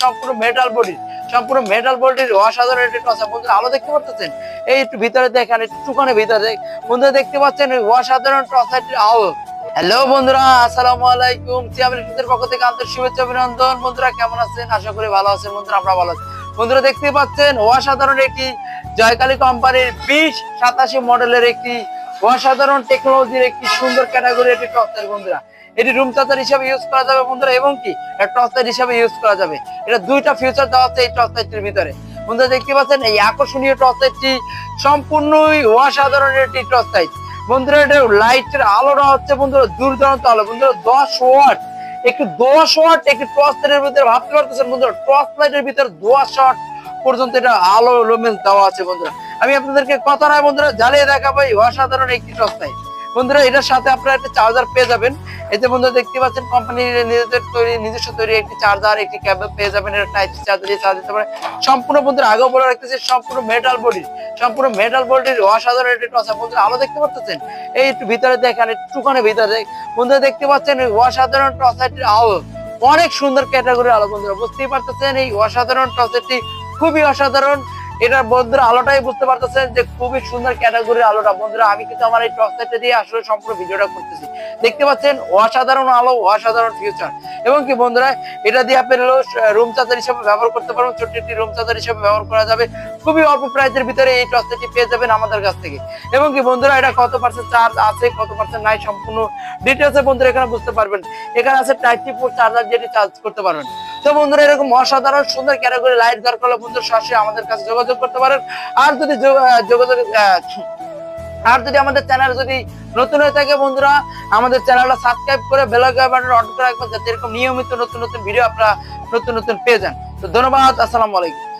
সম্পূর্ণ metal body সম্পূর্ণ metal বডির অসাধারণ একটি টসা বন্ধুরা, আলো দেখতে পাচ্ছেন এই একটু ভিতরে দেখেন একটুখানি ভিতরে। দেখ বন্ধুরা, দেখতে পাচ্ছেন অসাধারণ টসাটির আলো। হ্যালো বন্ধুরা, আসসালামু আলাইকুম। সিয়ামের পক্ষ থেকে আন্তরিক শুভেচ্ছা, অভিনন্দন। বন্ধুরা, কেমন আছেন? আশা করি ভালো আছেন। বন্ধুরা, আমরা ভালো আছি। বন্ধুরা, দেখতে পাচ্ছেন, অসাধারণ একটি জয়কালী কোম্পানির বিশ সাতাশি মডেলের একটি অসাধারণ টেকনোলজির একটি সুন্দর ক্যাটাগরি একটি টর্চার বন্ধুরা। এটি রুম চার্জার হিসাবে ইউজ করা যাবে বন্ধুরা, এবং কি? টর্চার হিসাবে ইউজ করা যাবে। এটা দুইটা ফিউচার দেওয়া আছে এই টর্চারটির ভিতরে। বন্ধুরা, দেখতে পাচ্ছেন, এই আকর্ষণীয় টর্চারটি সম্পূর্ণই অসাধারণ একটি টর্চার বন্ধুরা এটা লাইটের আলোটা হচ্ছে বন্ধুরা দুর্দান্ত আলো। বন্ধুরা, দশ ওয়াট একটু দশ ওয়াট একটি টর্চ লাইটের ভিতরে ভাবতে পারতেছেন বন্ধুরা টর্চ লাইটের ভিতরে দশ ওয়াট পর্যন্ত এটা আলো লোমেন্স দেওয়া আছে বন্ধুরা। আমি আপনাদেরকে কথা নয়, বন্ধুরা, জ্বালিয়ে দেখাবো এই অসাধারণ একটি লাইট বন্ধুরা, এটার সাথে আপনারা একটা চার্জার পেয়ে যাবেন। এতে বন্ধুরা, দেখতে পাচ্ছেন কোম্পানির নিজেদের তৈরি, নিজস্ব তৈরি একটি চার্জার একটি ক্যাবেল পেয়ে যাবেন এটা টাইপ চার্জার দিয়ে চার্জ দিতে পারে। সম্পূর্ণ বন্ধুরা, আগেও বলে রাখতেছি, সম্পূর্ণ মেটাল বডি সম্পূর্ণ মেটাল বডির অসাধারণ একটি টসা বন্ধুরা আলো দেখতে পাচ্ছেন? এই একটু ভিতরে দেখেন একটুখানি ভিতরে দেখ- বন্ধুরা, দেখতে পাচ্ছেন অসাধারণ টসাটির আলো। অনেক সুন্দর ক্যাটাগরি আলো, বন্ধুরা, বুঝতেই পারতেছেন? এই অসাধারণ টসাটি খুবই অসাধারণ। এটার বন্ধুরা আলোটাই বুঝতে পারতেছেন যে খুবই সুন্দর ক্যাটাগরির আলোটা। বন্ধুরা, আমি কিন্তু আমার এই টর্চলাইটটা দিয়ে আসলে সম্পূর্ণ ভিডিওটা করতেছি। দেখতে পাচ্ছেন অসাধারণ আলো, অসাধারণ ফিউচার এবং কি বন্ধুরা, এটা দিয়ে আপনি রুম চার্জার হিসেবে ব্যবহার করতে পারবেন। ছোট্ট একটি রুম চার্জার হিসেবে ব্যবহার করা যাবে। খুবই অল্প প্রাইসের ভিতরে এই টর্চলাইটটি পেয়ে যাবেন আমাদের কাছ থেকে। এবং কি বন্ধুরা, এটা কত পার্সেন্ট চার্জ আছে, কত পার্সেন্ট নাই, সম্পূর্ণ ডিটেলসে বন্ধুরা এখানে বুঝতে পারবেন। এখানে আছে টাইপ টি ফোর চার্জার যেটি চার্জ করতে পারবেন। তো বন্ধুরা, এরকম অসাধারণ সুন্দর ক্যাটাগরি লাইট দরকার হলে বন্ধুরা, সরাসরি আমাদের কাছে যোগাযোগ করতে পারেন। আর যদি যোগ- যোগাযোগ আর যদি আমাদের চ্যানেল যদি নতুন হয়ে থাকে বন্ধুরা, আমাদের চ্যানেলটা সাবস্ক্রাইব করে বেল বাটন অন করে রাখবেন, যাতে এরকম নিয়মিত নতুন নতুন ভিডিও আপনারা নতুন নতুন পেয়ে যান। তো ধন্যবাদ, আসসালামু আলাইকুম।